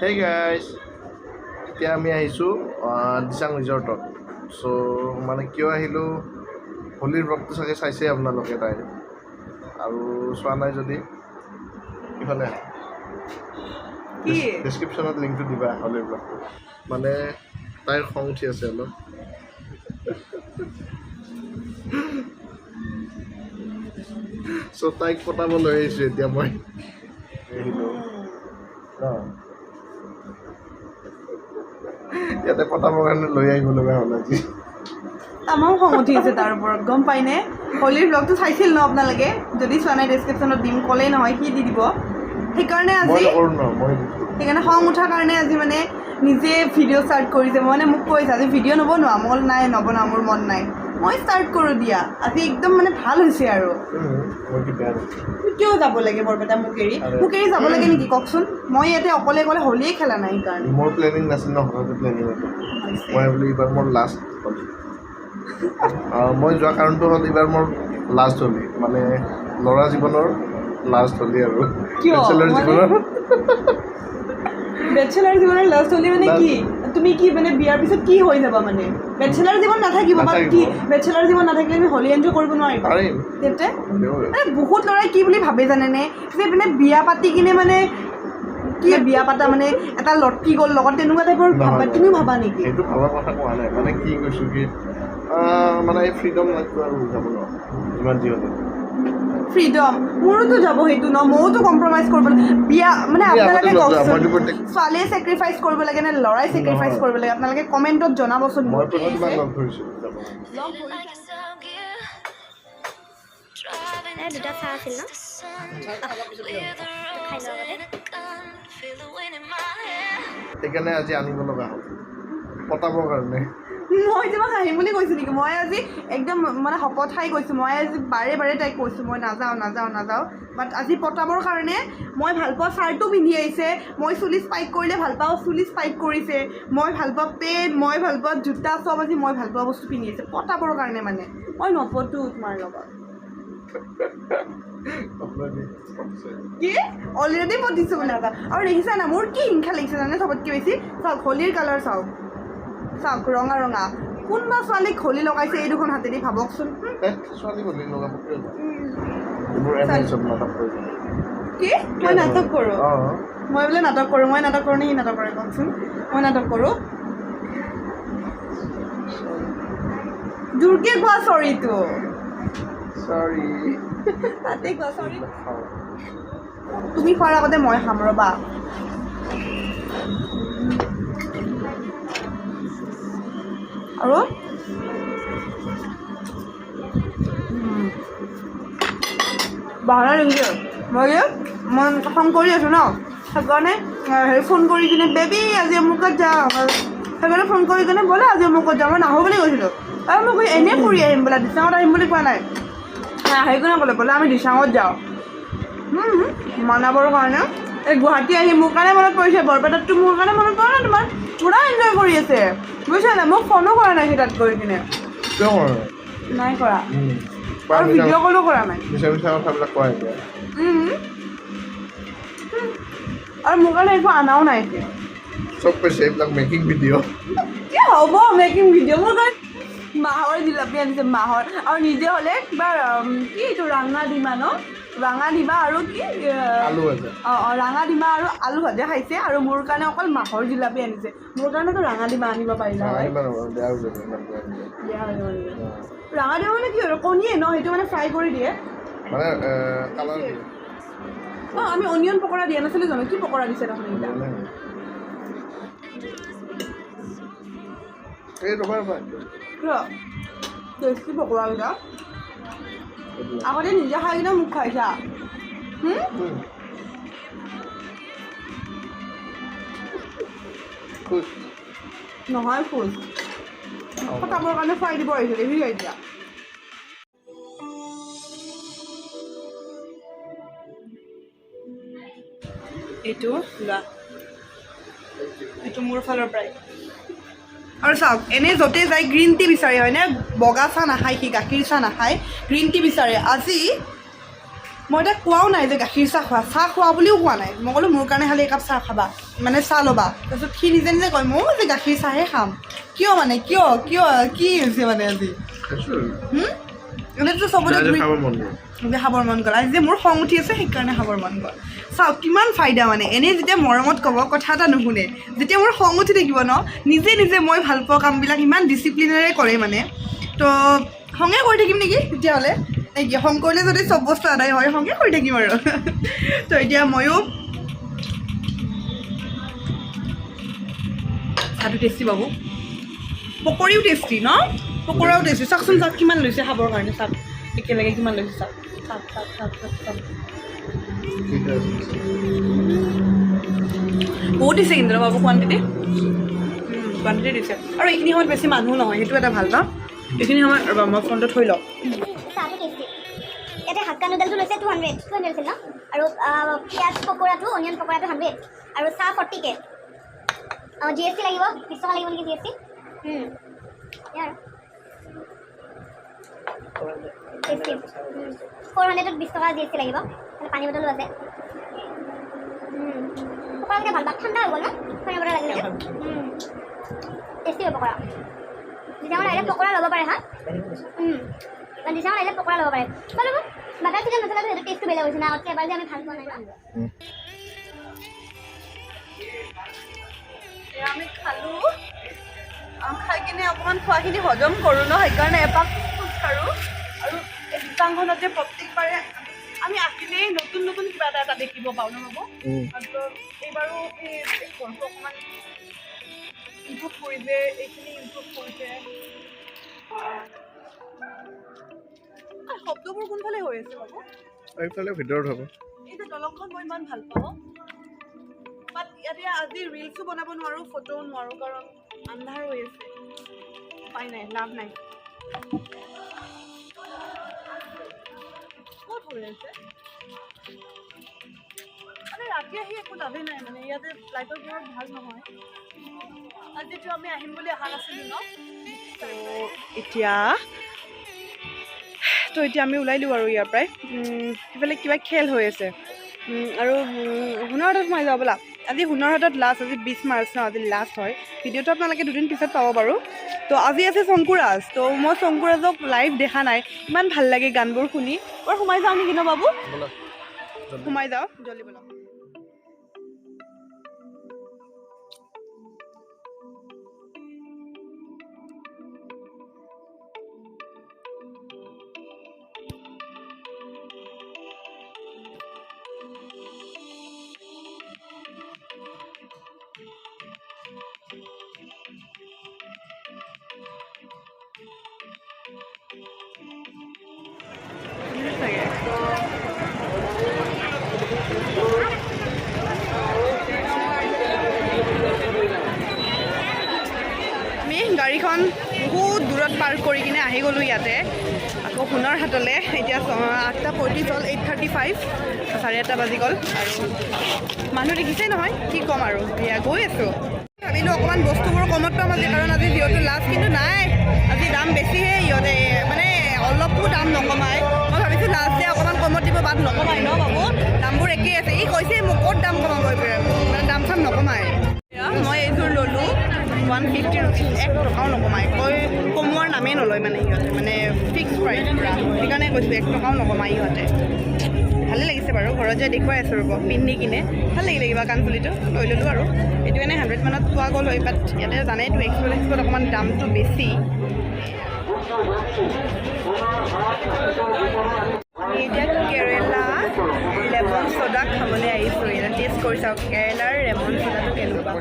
Hey guys এতিয়া আমি আহিছোঁ আহ, দিচাং ৰিজৰ্টত চ' মানে কিয় আহিলোঁ? হোলীৰ ব্লগটো চাগে চাইছে আপোনালোকে তাই। আৰু চোৱা নাই যদি ইফালে ডেছক্ৰিপশ্যনত লিংকটো দিবা হোলীৰ ব্লগটো মানে তাইৰ খং উঠি আছে অলপ। চ' তাইক পতাব লৈ আহিছোঁ এতিয়া মই। আহিলোঁ। ইয়াতে পতাবৰ কাৰণে লৈ আহিব লগা হ'ল আজি। তামাম খং উঠি আছে তাৰ ওপৰত গম পাইনে? হোলীৰ ব্লগটো চাইছিল ন আপোনালোকে? যদি চোৱা নাই ডেছক্ৰিপশ্যনত দিম ক'লেই নহয় সি দি দিব। সেইকাৰণে আজি সেইকাৰণে খং উঠাৰ কাৰণে আজি মানে নিজে ভিডিঅ' ষ্টাৰ্ট কৰিছে। মানে মোক কৈছে আজি ভিডিঅ' নবনোৱা মই বোলো, নাই নবনাওঁ মোৰ মন নাই। মই ষ্টাৰ্ট কৰোঁ দিয়া। আজি একদম মানে ভালো হৈছে আৰু। কিয় যাব লাগে বৰপেটা মোক এৰি মোক এৰি যাব লাগে নেকি কওকচোন? মই ইয়াতে অকলে অকলে হোলীয়ে খেলা নাই সেইকাৰণে মোৰ প্লেনিং নাছিল ন হঠাতে প্লেনিং মই বোলো এইবাৰ মোৰ লাষ্ট মই যোৱা কাৰণটো হ'ল এইবাৰ মোৰ লাষ্ট হ'লি। মানে ল'ৰা জীৱনৰ লাষ্ট হ'লি আৰু? বেচেলাৰ মানে- জীৱনৰ। বেচেলাৰ জীৱনৰ লাষ্ট হ'লে মানে কি? তুমি কি মানে বিয়াৰ পিছত কি হৈ যাবা মানে? বেচেলাৰ জীৱন নাথাকিব বা কি? বেচেলাৰ জীৱন নাথাকিলে আমি হোলী এনজয় কৰিব নোৱাৰিবা পাৰিম তেন্তে মানে বহুত ল'ৰাই কি বুলি ভাবে জানেনে? যে মানে বিয়া পাতি কিনে মানে কি বিয়া পাতা মানে এটা লটকি গ'ল লগত তেনেকুৱা টাইপৰ ভাবা। তুমিও ভাবা নেকি? সেইটো ভাবাৰ কথা কোৱা নাই। মানে কি কৈছোঁ কি মানে এই ফ্ৰীডম লাগিব আৰু যাব ন যিমান যি হ'লেও। ফ্ৰীডম মোৰোতো যাব সেইটো ন। ময়োতো কম্প্ৰমাইজ কৰিব লাগে বিয়া মানে আপোনালোকে কওকচোন ছোৱালীয়ে চেক্ৰিফাইচ কৰিব লাগে নে ল'ৰাই চেক্ৰিফাইচ কৰিব লাগে। আপোনালোকে কমেণ্টত জনাবচোন মই মোক লগ ধৰিছোঁ যাব। দুটা চাহ আছিল ন? খাই লোৱা আগতে সেইকাৰণে আজি আনিব লগা হ'ল। পতাবৰ কাৰণে। মই তোমাক আহিম বুলি কৈছোঁ নেকি? মই আজি একদম মানে শপত খাই কৈছোঁ মই আজি বাৰে বাৰে তাইক কৈছোঁ মই নাযাওঁ নাযাওঁ নাযাওঁ। বাট আজি পতাবৰ কাৰণে মই ভাল পোৱা চাৰ্টো পিন্ধি আহিছে। মই চুলি স্পাইক কৰিলে ভাল পাওঁ চুলি স্পাইক কৰিছে। মই ভাল পোৱা পেণ্ট মই ভাল পোৱা জোতা চব আজি মই ভাল পোৱা বস্তু পিন্ধি আহিছে। পতাবৰ কাৰণে মানে। মই নপতো তোমাৰ লগত। কি? অলৰেডি পতিছোঁ বোলে এটা আৰু দেখিছা না মোৰ কি হিংসা লাগিছে জানে চবতকৈ বেছি? চাওক হোলীৰ কালাৰ চাওক। চাওক ৰঙা ৰঙা। কোনোবা ছোৱালীক হোলী লগাইছে এই দুখন হাতেদি ভাবকচোন। কি? মই নাটক কৰোঁ? মই বোলে নাটক কৰোঁ মই নাটক কৰোঁ নে সি নাটক কৰে কওকচোন। মই নাটক কৰোঁ। দূৰকে কোৱা চৰিটো। চৰি। তাতে কোৱা চৰি। তুমি খোৱাৰ আগতে মই খাম ৰ'বা। আৰু। বাহানা নেকি মই মই খং কৰি আছোঁ ন? সেইকাৰণে হেৰি ফোন কৰি কিনে। বেবী আজি অমুকত যাওঁ সেইকাৰণে ফোন কৰি কিনে বোলে আজি অমুকত যাওঁ মই নাহোঁ বুলি কৈছিলোঁ। আৰু মই কৈ এনেই ফুৰি আহিম বোলে দিচাঙত আহিম বুলি কোৱা নাই। আহ, সেইকাৰণে ক'লে? বোলে আমি দিচাঙত যাওঁ। মানাবৰ কাৰণে। এই গুৱাহাটী আহি মোৰ কাৰণে মনত পৰিছে বৰপেটাততো মোৰ কাৰণে মনত পৰা নাই তোমাৰ? পূৰা এনজয় কৰি আছে। বুজিছা নাই? মোক ফোনো কৰা নাই সি তাত গৈ কিনে। নাই? কৰা। আৰু ভিডিঅ' কলো কৰা নাই। এতিয়া। আৰু মোৰ কাৰণে একো অনাও নাই সি চব কৈছে এইবিলাক মেকিং ভিডিঅ' কি হ'ব মেকিং ভিডিঅ' মোৰ কাৰণে মাহৰ জিলাপি আনিছে মাহৰ। আৰু নিজে হ'লে কিবা কি এইটো ৰাঙা ডিমা ন? ৰাঙা ডিমা আৰু কি অঁ অঁ ৰাঙা ডিমা আৰু আলু ভাজা খাইছে আৰু মোৰ কাৰণে অকল মাহৰ জিলাপি আনিছে। মোৰ কাৰণেতো ৰাঙা ডিমা আনিব পাৰিলা হয়? ৰাঙা ডিমা মানে কি আৰু কণীয়ে ন সেইটো মানে ফ্ৰাই কৰি দিয়ে। মানে অঁ আমি অনিয়ন পকৰা দিয়া নাছিলোঁ জানো কি পকৰা দিছে দেখোন এইকেইটা? টেষ্টি পকৰাকেইটা আগতে নিজে খাই কিনে মোক খুৱাইছা হুম? নহয় ফুল পতাবৰ কাৰণে খুৱাই দিব আহিছে দেখিছা এতিয়া এইটো। লোৱা এইটো মোৰ ফালৰ পৰাই আৰু চাওক এনেই য'তে যায় গ্ৰীণ টি বিচাৰে হয়নে? বগা চাহ নাখায় সি গাখীৰ চাহ নাখায় গ্ৰীণ টি বিচাৰে। আজি মই তাক কোৱাও নাই যে গাখীৰ চাহ খোৱা চাহ খোৱা বুলিও কোৱা নাই। মই ক'লোঁ মোৰ কাৰণে খালি একাপ চাহ খাবা। মানে চাহ ল'বা। তাৰপিছত সি নিজে নিজে কয় ময়ো যে গাখীৰ চাহে খাম। কিয় মানে? কিয়? কিয়? কি হৈছে মানে আজি? এনেইতো চবতে খাবৰ মন গ'ল। আজি যে মোৰ খং উঠি আছে সেইকাৰণে খাবৰ মন গ'ল। চাওক কিমান ফাইদা মানে। এনেই যেতিয়া মৰমত ক'ব কথা এটা নুশুনে। যেতিয়া মোৰ খং উঠি থাকিব ন নিজে নিজে মই ভাল পোৱা কামবিলাক ইমান ডিচিপ্লিনেৰে কৰে মানে। তো খঙে কৰি থাকিম নেকি তেতিয়াহ'লে? নেকি খং কৰিলে যদি চব বস্তু আদায় হয় খঙে কৰি থাকিম আৰু। তো এতিয়া ময়ো চাহটো টেষ্টি পাব। পকৰীও টেষ্টি ন? পকৰাও টেষ্টি চাওকচোন চাওক কিমান লৈছে খাবৰ কাৰণে চাওক। একেলগে কিমান লৈছে চাওক। চাওক চাওক চাওক চাওক চাওক। বহুত দিছে কিন্তু ন বাবু কোৱান্টিটি কোৱান্টিটি দিছে। আৰু এইখিনি সময়ত বেছি মানুহ নহয় সেইটো এটা ভাল ন? এইখিনি সময়ত ৰ'বা মই ফোনটো থৈ লওঁ। ইয়াতে হাক্কা নুডলটো লৈছে টু হাণ্ড্ৰেড টু হাণ্ড্ৰেড আছিল ন? আৰু পিঁয়াজ পকোৰাটো অনিয়ন পকোৰাটো হাণ্ড্ৰেড আৰু চাহ ফৰ্টি কে। জি এছ টি লাগিব বিছ টকা লাগিব নেকি জি এছ টি টেষ্টি ফ'ৰ হাণ্ড্ৰেডত বিছ টকা জি এছ টি লাগিব পানী বটলো আছে। পকৰাকেইটা ভাল? পাওঁ ঠাণ্ডা হৈ গ'ল ন? পানী বটল লাগিলে। টেষ্টি হয় পকৰা। মানে ডাইৰেক্ট পকৰা ল'ব পাৰে হা? দিছা আহিলে পকৰা ল'ব পাৰে। চলো বাটাৰ চিকেন মছলাটো সেইটো টেষ্টটো বেলেগ হৈছে না? আগতকৈ এবাৰ যে আমি ভাল পোৱা নাই ন আমি খালোঁ। খাই কিনে অকণমান খোৱাখিনি হজম কৰোঁ ন? সেইকাৰণে এপাক খোজকাঢ়োঁ। আৰু এই দোকানখনতে প্ৰত্যেকবাৰে আমি আহিলেই নতুন নতুন কিবা এটা এটা দেখিব পাওঁ ন বাবু? উম। আৰু এইবাৰো এই অকণমান ইম্প্ৰুভ কৰিছে এইখিনি ইম্প্ৰুভ কৰিছে। শব্দবোৰ কোনফালে হৈ আছে বাবু? এইফালে ভিতৰত হ'ব। এই যে দলংখন মই ইমান ভালো পাওঁ। বাট ইয়াতে আজি ৰিলছো বনাব নোৱাৰোঁ ফটোও নোৱাৰোঁ কাৰণ আন্ধাৰ হৈ আছে। উপায় নাই লাভ নাই। মানে ৰাতি আহি একো লাভেই নাই মানে ইয়াতে লাইটৰ কিমান ভাল নহয়। আজিতো আমি আহিম বুলি অহা নাছিলোঁ ন? এতিয়া তো এতিয়া আমি ওলাই দিওঁ আৰু ইয়াৰ পৰাই। সিফালে কিবা খেল হৈ আছে। আৰু হাতত সোমাই যাওঁ ব'লা। আজি সোণৰ হাতত লাষ্ট আজি বিছ মাৰ্চ ন আজি লাষ্ট হয়। ভিডিঅ'টো আপোনালোকে দুদিন পিছত পাব বাৰু। তো আজি আছে শংকুৰাজ তো মই শংকুৰাজক লাইভ দেখা নাই। ইমান ভালো লাগে গানবোৰ শুনি। বাৰু সোমাই যাওঁ নেকি ন বাবু? সোমাই যাওঁ। জলদি ব'লা। গাড়ীখন বহুত দূৰত পাৰ্ক কৰি কিনে আহি গ'লোঁ ইয়াতে। আকৌ সোণৰ হাতলৈ এতিয়া আঠটা পঁয়ত্ৰিছ হ'ল এইট থাৰ্টি ফাইভ চাৰে আঠটা বাজি গ'ল। আৰু মানুহ দেখিছেই নহয়, কি ক'ম আৰু, এয়া গৈ আছোঁ। ভাবিলোঁ অকণমান বস্তুবোৰ কমত পাম আজি, কাৰণ আজি যিহেতু লাষ্ট কিন্তু নাই। আজি দাম বেছিহে ইহঁতে মানে অলপো দাম নকমাই মই ভাবিছোঁ লাষ্ট ডে অকণমান কমত দিব, বাট নকমাই ন বাবু? দামবোৰ একেই আছে। ই কৈছে মোক ক'ত দাম কমাব ওৱান ফিফটি ৰুপিজ এক টকাও নকমাই কৈ কমোৱাৰ নামেই নলয় মানে সিহঁতে মানে ফিক্স প্ৰাইচ পূৰা। সেইকাৰণে কৈছোঁ এক টকাও নকমাই ইহঁতে। ভালে লাগিছে বাৰু ঘৰত যাই দেখুৱাই আছোঁ ৰ'ব পিন্ধি কিনে। ভাল লাগিলে কিবা কাণফুলিটো লৈ ল'লোঁ আৰু। এইটো এনেই হাণ্ড্ৰেড মানত পোৱা গ'ল হয় বাট ইয়াতে জানেইতো এক্সপ'ৰ্ট এক্সপ'ৰ্ট অকণমান দামটো বেছি। আমি এতিয়া কেৰেলা লেমন চ'ডা খাবলৈ আহিছোঁ। এতিয়া টেষ্ট কৰি চাওক কেৰেলাৰ লেমন চ'ডাটো কেনেকুৱা?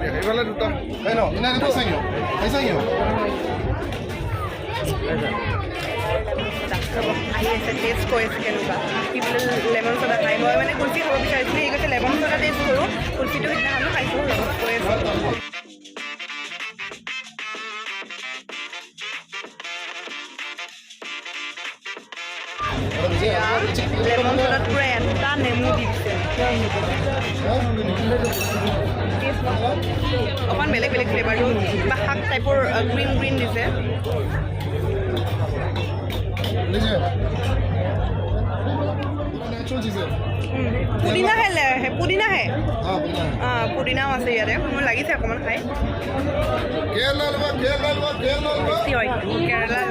আহি আছে টেষ্ট কৰি আছে কেনেকুৱা? কি বোলে লেমন চ'ডা খাই। মই মানে কুলফি খাব বিচাৰিছিলোঁ সি কৈছে লেমন চ'ডা টেষ্ট কৰোঁ। কুলফিটো সিদিনাখনো খাইছোঁ লগত কৈ আছোঁ। লেমন চ'ডাত নেমু দিছে অকণমান বেলেগ বেলেগ ফ্লেভাৰটো কিবা শাক টাইপৰ গ্ৰীণ গ্ৰীণ দিছে? পুদিনাহে পুদিনাহে অঁ পুদিনাও আছে ইয়াতে। মোৰ লাগিছে অকণমান খাই। কেৰেলা বেছি হয়।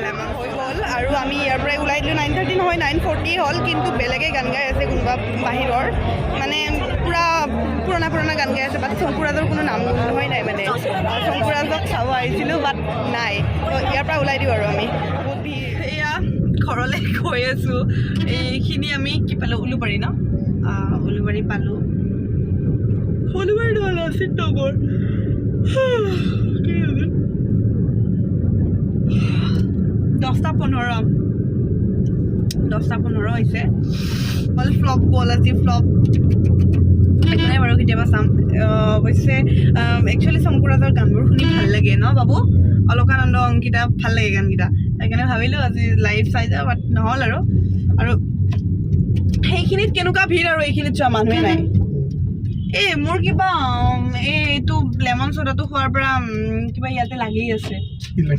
লেমন হৈ গ'ল। আৰু আমি ইয়াৰ পৰাই ওলাই দিলোঁ। নাইন থাৰ্টি নহয় নাইন ফৰ্টি হ'ল। কিন্তু বেলেগে গান গাই আছে কোনোবা বাহিৰৰ। মানে পূৰা পুৰণা পুৰণা গান গাই আছে। বাট শংকুৰাজৰ কোনো নাম নহয় নাই মানে। শংকুৰাজক চাব আহিছিলোঁ বাট নাই। তো ইয়াৰ পৰা ওলাই দিওঁ আৰু আমি। ঘৰলৈ গৈ আছোঁ। এইখিনি আমি কি পালোঁ? উলুবাৰী ন? উলুবাৰী পালোঁ। উলুবাৰী নহয় লাচিত নগৰ? দহটা পোন্ধৰ। দহটা পোন্ধৰ হৈছে। অকল ফ্লপ গ'ল আজি ফ্লপ নাই বাৰু, কেতিয়াবা চাম। অৱশ্যে একচুৱেলি শংকুৰাজৰ গানবোৰ শুনি ভালো লাগে ন, বাবু? অলকানন্দ অংকিতা, ভালো লাগে গানকেইটা। সেইকাৰণে ভাবিলোঁ আজি লাইভ চাই যাওঁ বাট নহ'ল আৰু। আৰু সেইখিনিত কেনেকুৱা ভিৰ আৰু এইখিনিত চোৱা মানুহে নাই। এই মোৰ কিবা এই এইটো লেমন চ'ডাটো খোৱাৰ পৰা কিবা ইয়াতে লাগি আছে।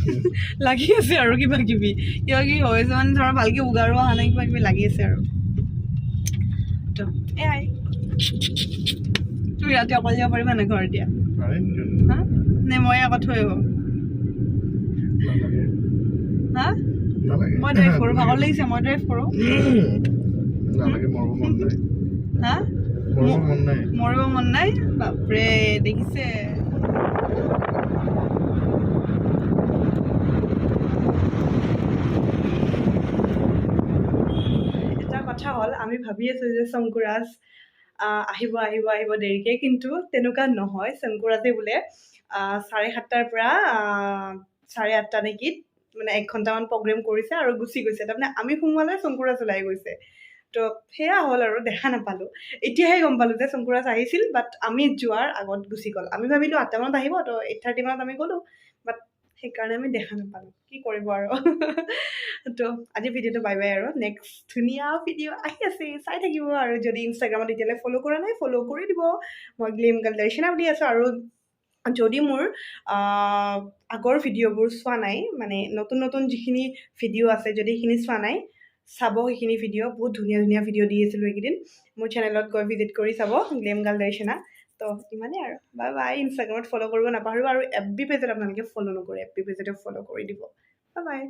লাগি আছে? আৰু কিবা কিবি। কিবা কিবি হৈ আছে মানে ধৰা ভালকৈ উগাৰো অহা নাই কিবা কিবি লাগি আছে আৰু। তো এয়াই। তুমি ৰাতি অকলে যাব পাৰিবা নাই ঘৰ এতিয়া নে মই আকৌ থৈ আহিব মই ড্ৰাইভ কৰোঁ ভাগৰ লাগিছে মই ড্ৰাইভ কৰোঁ। নালাগে মৰব মন নাই। হা? মৰব মন নাই। মৰিব মন নাই? বাপৰে দেখিছে। এটা কথা হ'ল আমি ভাবি আছোঁ যে শংকুৰাজ আহ, আহিব আহিব আহিব দেৰিকৈ কিন্তু তেনেকুৱা নহয়। শংকুৰাজে বোলে চাৰে সাতটাৰ পৰা চাৰে আঠটা নেকি মানে এক ঘণ্টামান প্ৰগ্ৰেম কৰিছে আৰু গুচি গৈছে। তাৰমানে আমি সোমোৱালে শংকুৰাজ ওলাই গৈছে। তো সেয়া হ'ল আৰু দেখা নাপালোঁ। এতিয়াহে গম পালোঁ যে শংকুৰাজ আহিছিল বাট আমি যোৱাৰ আগত গুচি গ'ল। আমি ভাবিলোঁ আঠটামানত আহিব তো এইট থাৰ্টি মানত আমি গ'লোঁ বাট সেইকাৰণে আমি দেখা নাপালোঁ। কি কৰিব আৰু? তো আজি ভিডিঅ'টো বাই বাই আৰু। নেক্সট ধুনীয়া ভিডিঅ' আহি আছে চাই থাকিব আৰু। যদি ইনষ্টাগ্ৰামত এতিয়ালৈ ফ'ল' কৰা নাই ফ'ল' কৰি দিব। মই গ্লেম গালদাৰ্শনা বুলি আছোঁ আৰু যদি মোৰ আগৰ ভিডিঅ'বোৰ চোৱা নাই মানে নতুন নতুন যিখিনি ভিডিঅ' আছে যদি সেইখিনি চোৱা নাই চাব সেইখিনি ভিডিঅ' বহুত ধুনীয়া ধুনীয়া ভিডিঅ' দি আছিলোঁ এইকেইদিন। মোৰ চেনেলত গৈ ভিজিট কৰি চাব গ্লেম গাল দৰ্শনা। তো ইমানেই আৰু। বাই বাই ইনষ্টাগ্ৰামত ফ'ল' কৰিব নাপাহৰিব আৰু এফ বি পেজত আপোনালোকে ফ'ল' নকৰে এফ বি পেজতে ফ'ল' কৰি দিব। Bye bye.